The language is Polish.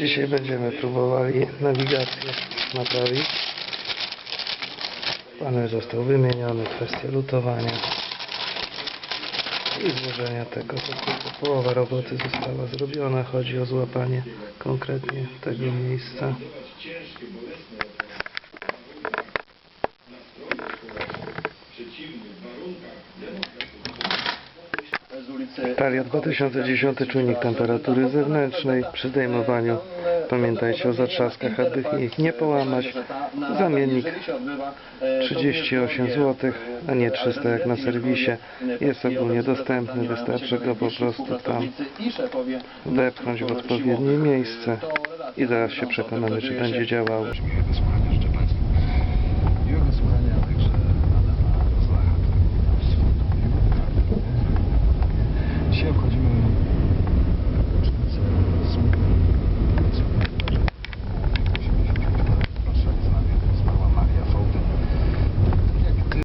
Dzisiaj będziemy próbowali nawigację naprawić. Panel został wymieniony, kwestia lutowania i złożenia tego. Połowa roboty została zrobiona. Chodzi o złapanie konkretnie tego miejsca. Talia 2010 czujnik temperatury zewnętrznej. Przy zdejmowaniu pamiętajcie o zatrzaskach, aby ich nie połamać. Zamiennik 38 zł, a nie 300 jak na serwisie. Jest ogólnie dostępny, wystarczy go po prostu tam wepchnąć w odpowiednie miejsce i zaraz się przekonamy, czy będzie działało.